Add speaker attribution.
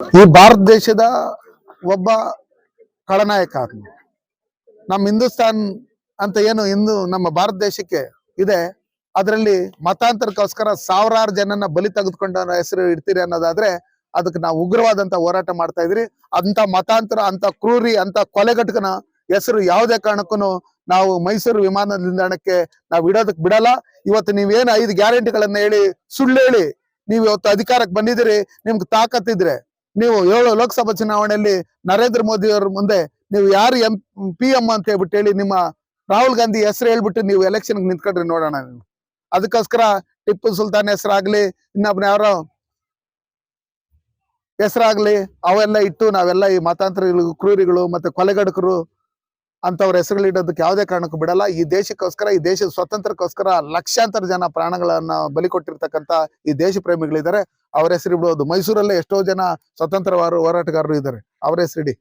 Speaker 1: ಈ ಭಾರತ ದೇಶದ ಒಬ್ಬ ಖಳನಾಯಕ ಆತ್ಮ ನಮ್ಮ ಹಿಂದೂಸ್ತಾನ್ ಅಂತ ಏನು ಇಂದು ನಮ್ಮ ಭಾರತ ದೇಶಕ್ಕೆ ಇದೆ, ಅದರಲ್ಲಿ ಮತಾಂತರಕ್ಕೋಸ್ಕರ ಸಾವಿರಾರು ಜನನ ಬಲಿ ತೆಗೆದುಕೊಂಡ ಹೆಸರು ಇಡ್ತೀರಿ ಅನ್ನೋದಾದ್ರೆ ಅದಕ್ಕೆ ನಾವು ಉಗ್ರವಾದಂತ ಹೋರಾಟ ಮಾಡ್ತಾ ಇದ್ರಿ ಅಂತ ಮತಾಂತರ ಅಂತ ಕ್ರೂರಿ ಅಂತ ಕೊಲೆಗಟ್ಟಕನ ಹೆಸರು ಯಾವುದೇ ಕಾರಣಕ್ಕೂ ನಾವು ಮೈಸೂರು ವಿಮಾನ ನಿಲ್ದಾಣಕ್ಕೆ ನಾವು ಇಡೋದಕ್ಕೆ ಬಿಡಲ್ಲ. ಇವತ್ತು ನೀವೇನು ಐದು ಗ್ಯಾರಂಟಿಗಳನ್ನ ಹೇಳಿ ಸುಳ್ಳು ಹೇಳಿ ನೀವು ಇವತ್ತು ಅಧಿಕಾರಕ್ಕೆ ಬಂದಿದ್ದೀರಿ, ನಿಮ್ಗೆ ತಾಕತ್ತಿದ್ರೆ ನೀವು ಏಳು ಲೋಕಸಭಾ ಚುನಾವಣೆಯಲ್ಲಿ ನರೇಂದ್ರ ಮೋದಿ ಅವ್ರ ಮುಂದೆ ನೀವು ಯಾರು ಎಂ ಪಿ ಎಂ ಅಂತ ಹೇಳ್ಬಿಟ್ಟು ಹೇಳಿ ನಿಮ್ಮ ರಾಹುಲ್ ಗಾಂಧಿ ಹೆಸರು ಹೇಳ್ಬಿಟ್ಟು ನೀವು ಎಲೆಕ್ಷನ್ ನಿಂತ್ಕೊಂಡ್ರಿ ನೋಡೋಣ ನೀವು. ಅದಕ್ಕೋಸ್ಕರ ಟಿಪ್ಪು ಸುಲ್ತಾನ್ ಹೆಸರಾಗ್ಲಿ ಇನ್ನೊಬ್ನ ಯಾರೋ ಹೆಸರಾಗ್ಲಿ, ಅವೆಲ್ಲ ಇಟ್ಟು ನಾವೆಲ್ಲ ಈ ಮತಾಂತರಿಗಳು, ಕ್ರೂರಿಗಳು ಮತ್ತೆ ಕೊಲೆಗಡಕರು ಅಂತವ್ರ ಹೆಸರುಗಳಿಡೋದಕ್ಕೆ ಯಾವುದೇ ಕಾರಣಕ್ಕೂ ಬಿಡಲ್ಲ. ಈ ದೇಶಕ್ಕೋಸ್ಕರ, ಈ ದೇಶದ ಸ್ವತಂತ್ರಕ್ಕೋಸ್ಕರ ಲಕ್ಷಾಂತರ ಜನ ಪ್ರಾಣಗಳನ್ನ ಬಲಿ ಕೊಟ್ಟಿರ್ತಕ್ಕಂತ ಈ ದೇಶ ಪ್ರೇಮಿಗಳಿದ್ದಾರೆ. ಅವರ ಹೆಸರು ಬಿಡೋದು ಮೈಸೂರಲ್ಲೇ ಎಷ್ಟೋ ಜನ ಸ್ವತಂತ್ರ ಹೋರಾಟಗಾರರು ಇದ್ದಾರೆ. ಅವರ ಹೆಸರಿಡಿ ಇಡಿ.